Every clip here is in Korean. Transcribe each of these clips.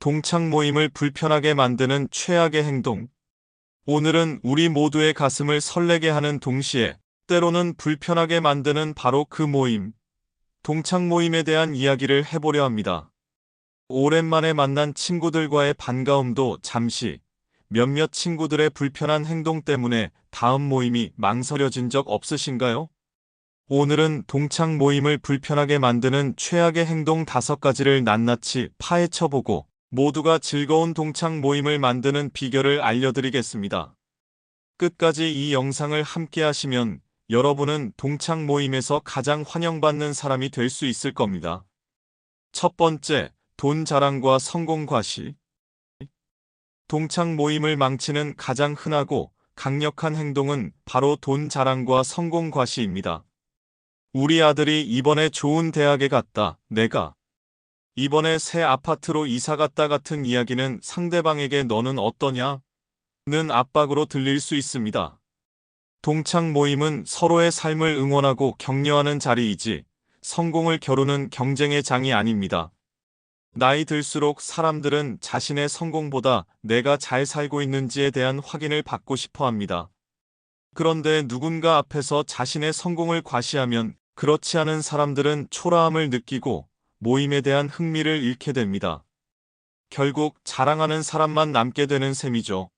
동창 모임을 불편하게 만드는 최악의 행동. 오늘은 우리 모두의 가슴을 설레게 하는 동시에 때로는 불편하게 만드는 바로 그 모임, 동창 모임에 대한 이야기를 해보려 합니다. 오랜만에 만난 친구들과의 반가움도 잠시 몇몇 친구들의 불편한 행동 때문에 다음 모임이 망설여진 적 없으신가요? 오늘은 동창 모임을 불편하게 만드는 최악의 행동 다섯 가지를 낱낱이 파헤쳐보고 모두가 즐거운 동창 모임을 만드는 비결을 알려드리겠습니다. 끝까지 이 영상을 함께 하시면 여러분은 동창 모임에서 가장 환영받는 사람이 될 수 있을 겁니다. 첫 번째, 돈 자랑과 성공 과시. 동창 모임을 망치는 가장 흔하고 강력한 행동은 바로 돈 자랑과 성공 과시입니다. 우리 아들이 이번에 좋은 대학에 갔다. 내가 이번에 새 아파트로 이사 갔다 같은 이야기는 상대방에게 너는 어떠냐? 는 압박으로 들릴 수 있습니다. 동창 모임은 서로의 삶을 응원하고 격려하는 자리이지 성공을 겨루는 경쟁의 장이 아닙니다. 나이 들수록 사람들은 자신의 성공보다 내가 잘 살고 있는지에 대한 확인을 받고 싶어 합니다. 그런데 누군가 앞에서 자신의 성공을 과시하면 그렇지 않은 사람들은 초라함을 느끼고 모임에 대한 흥미를 잃게 됩니다. 결국 자랑하는 사람만 남게 되는 셈이죠.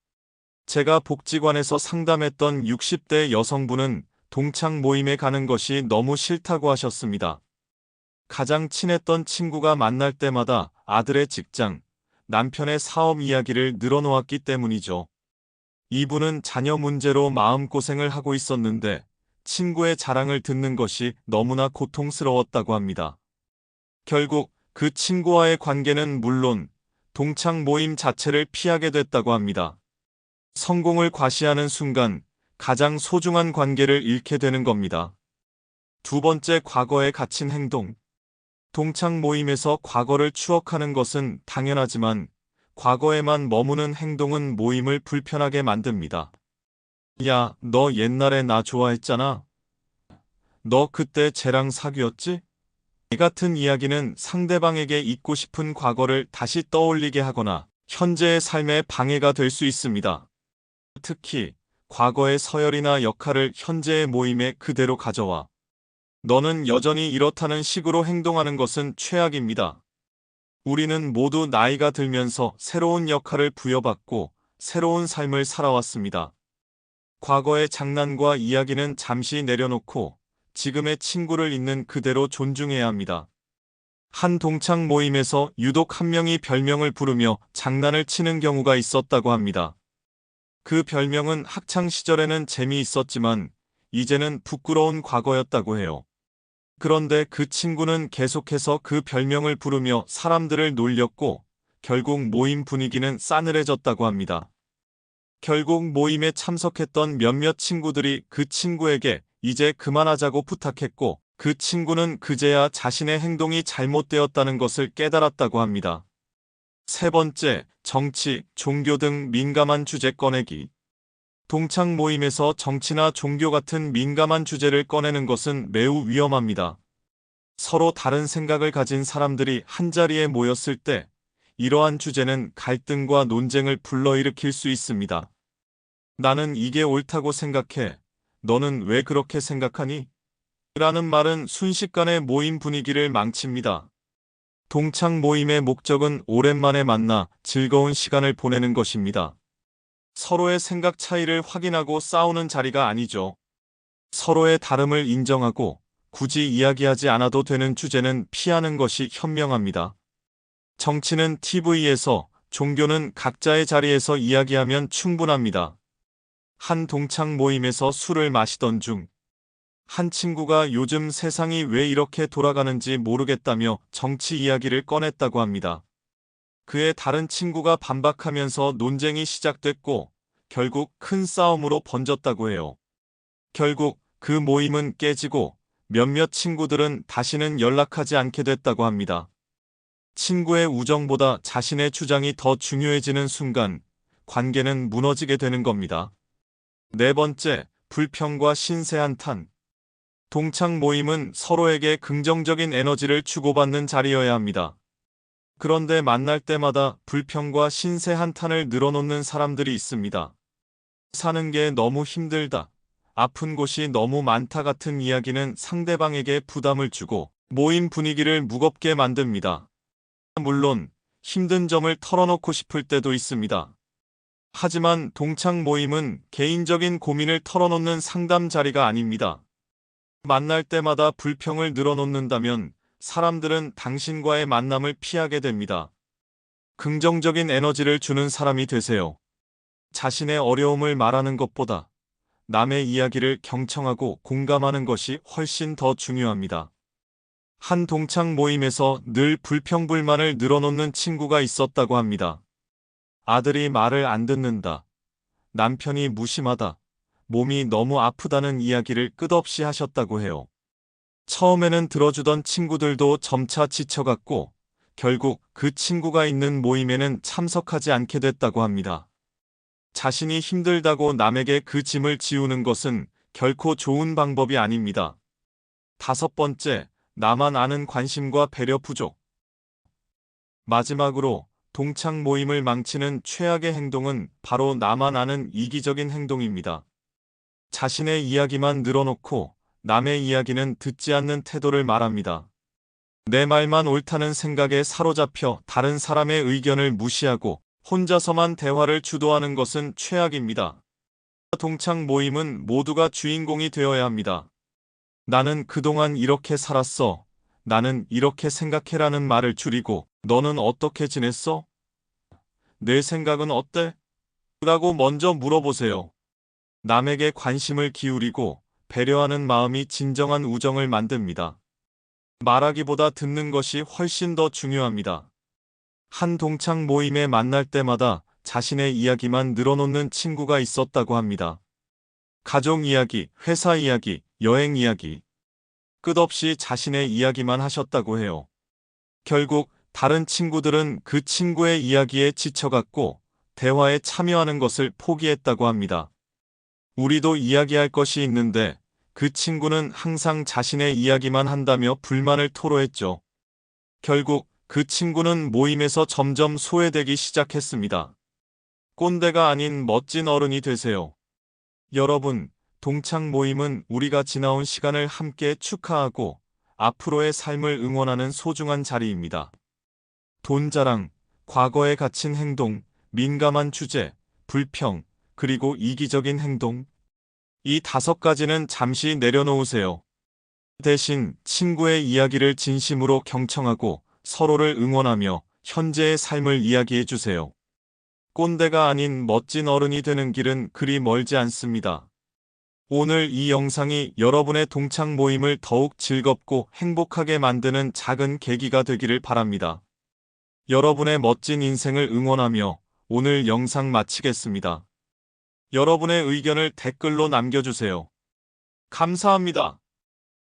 제가 복지관에서 상담했던 60대 여성분은 동창 모임에 가는 것이 너무 싫다고 하셨습니다. 가장 친했던 친구가 만날 때마다 아들의 직장, 남편의 사업 이야기를 늘어놓았기 때문이죠. 이분은 자녀 문제로 마음고생을 하고 있었는데 친구의 자랑을 듣는 것이 너무나 고통스러웠다고 합니다. 결국 그 친구와의 관계는 물론 동창 모임 자체를 피하게 됐다고 합니다. 성공을 과시하는 순간 가장 소중한 관계를 잃게 되는 겁니다. 두 번째 과거에 갇힌 행동. 동창 모임에서 과거를 추억하는 것은 당연하지만 과거에만 머무는 행동은 모임을 불편하게 만듭니다. 야, 너 옛날에 나 좋아했잖아. 너 그때 쟤랑 사귀었지? 이 같은 이야기는 상대방에게 잊고 싶은 과거를 다시 떠올리게 하거나 현재의 삶에 방해가 될 수 있습니다. 특히 과거의 서열이나 역할을 현재의 모임에 그대로 가져와 너는 여전히 이렇다는 식으로 행동하는 것은 최악입니다. 우리는 모두 나이가 들면서 새로운 역할을 부여받고 새로운 삶을 살아왔습니다. 과거의 장난과 이야기는 잠시 내려놓고 지금의 친구를 있는 그대로 존중해야 합니다. 한 동창 모임에서 유독 한 명이 별명을 부르며 장난을 치는 경우가 있었다고 합니다. 그 별명은 학창 시절에는 재미있었지만 이제는 부끄러운 과거였다고 해요. 그런데 그 친구는 계속해서 그 별명을 부르며 사람들을 놀렸고 결국 모임 분위기는 싸늘해졌다고 합니다. 결국 모임에 참석했던 몇몇 친구들이 그 친구에게 이제 그만하자고 부탁했고 그 친구는 그제야 자신의 행동이 잘못되었다는 것을 깨달았다고 합니다. 세 번째, 정치, 종교 등 민감한 주제 꺼내기. 동창 모임에서 정치나 종교 같은 민감한 주제를 꺼내는 것은 매우 위험합니다. 서로 다른 생각을 가진 사람들이 한자리에 모였을 때 이러한 주제는 갈등과 논쟁을 불러일으킬 수 있습니다. 나는 이게 옳다고 생각해. 너는 왜 그렇게 생각하니? 라는 말은 순식간에 모임 분위기를 망칩니다. 동창 모임의 목적은 오랜만에 만나 즐거운 시간을 보내는 것입니다. 서로의 생각 차이를 확인하고 싸우는 자리가 아니죠. 서로의 다름을 인정하고 굳이 이야기하지 않아도 되는 주제는 피하는 것이 현명합니다. 정치는 TV에서, 종교는 각자의 자리에서 이야기하면 충분합니다. 한 동창 모임에서 술을 마시던 중, 한 친구가 요즘 세상이 왜 이렇게 돌아가는지 모르겠다며 정치 이야기를 꺼냈다고 합니다. 그의 다른 친구가 반박하면서 논쟁이 시작됐고 결국 큰 싸움으로 번졌다고 해요. 결국 그 모임은 깨지고 몇몇 친구들은 다시는 연락하지 않게 됐다고 합니다. 친구의 우정보다 자신의 주장이 더 중요해지는 순간 관계는 무너지게 되는 겁니다. 네 번째, 불평과 신세한탄. 동창 모임은 서로에게 긍정적인 에너지를 주고받는 자리여야 합니다. 그런데 만날 때마다 불평과 신세 한탄을 늘어놓는 사람들이 있습니다. 사는 게 너무 힘들다. 아픈 곳이 너무 많다 같은 이야기는 상대방에게 부담을 주고 모임 분위기를 무겁게 만듭니다. 물론 힘든 점을 털어놓고 싶을 때도 있습니다. 하지만 동창 모임은 개인적인 고민을 털어놓는 상담 자리가 아닙니다. 만날 때마다 불평을 늘어놓는다면 사람들은 당신과의 만남을 피하게 됩니다. 긍정적인 에너지를 주는 사람이 되세요. 자신의 어려움을 말하는 것보다 남의 이야기를 경청하고 공감하는 것이 훨씬 더 중요합니다. 한 동창 모임에서 늘 불평불만을 늘어놓는 친구가 있었다고 합니다. 아들이 말을 안 듣는다. 남편이 무심하다. 몸이 너무 아프다는 이야기를 끝없이 하셨다고 해요. 처음에는 들어주던 친구들도 점차 지쳐갔고 결국 그 친구가 있는 모임에는 참석하지 않게 됐다고 합니다. 자신이 힘들다고 남에게 그 짐을 지우는 것은 결코 좋은 방법이 아닙니다. 다섯 번째, 나만 아는 관심과 배려 부족. 마지막으로 동창 모임을 망치는 최악의 행동은 바로 나만 아는 이기적인 행동입니다. 자신의 이야기만 늘어놓고 남의 이야기는 듣지 않는 태도를 말합니다. 내 말만 옳다는 생각에 사로잡혀 다른 사람의 의견을 무시하고 혼자서만 대화를 주도하는 것은 최악입니다. 동창 모임은 모두가 주인공이 되어야 합니다. 나는 그동안 이렇게 살았어. 나는 이렇게 생각해라는 말을 줄이고 너는 어떻게 지냈어? 내 생각은 어때? 라고 먼저 물어보세요. 남에게 관심을 기울이고 배려하는 마음이 진정한 우정을 만듭니다. 말하기보다 듣는 것이 훨씬 더 중요합니다. 한 동창 모임에 만날 때마다 자신의 이야기만 늘어놓는 친구가 있었다고 합니다. 가족 이야기, 회사 이야기, 여행 이야기. 끝없이 자신의 이야기만 하셨다고 해요. 결국 다른 친구들은 그 친구의 이야기에 지쳐갔고 대화에 참여하는 것을 포기했다고 합니다. 우리도 이야기할 것이 있는데 그 친구는 항상 자신의 이야기만 한다며 불만을 토로했죠. 결국 그 친구는 모임에서 점점 소외되기 시작했습니다. 꼰대가 아닌 멋진 어른이 되세요. 여러분, 동창 모임은 우리가 지나온 시간을 함께 축하하고 앞으로의 삶을 응원하는 소중한 자리입니다. 돈 자랑, 과거에 갇힌 행동, 민감한 주제, 불평, 그리고 이기적인 행동. 이 다섯 가지는 잠시 내려놓으세요. 대신 친구의 이야기를 진심으로 경청하고 서로를 응원하며 현재의 삶을 이야기해 주세요. 꼰대가 아닌 멋진 어른이 되는 길은 그리 멀지 않습니다. 오늘 이 영상이 여러분의 동창 모임을 더욱 즐겁고 행복하게 만드는 작은 계기가 되기를 바랍니다. 여러분의 멋진 인생을 응원하며 오늘 영상 마치겠습니다. 여러분의 의견을 댓글로 남겨주세요. 감사합니다.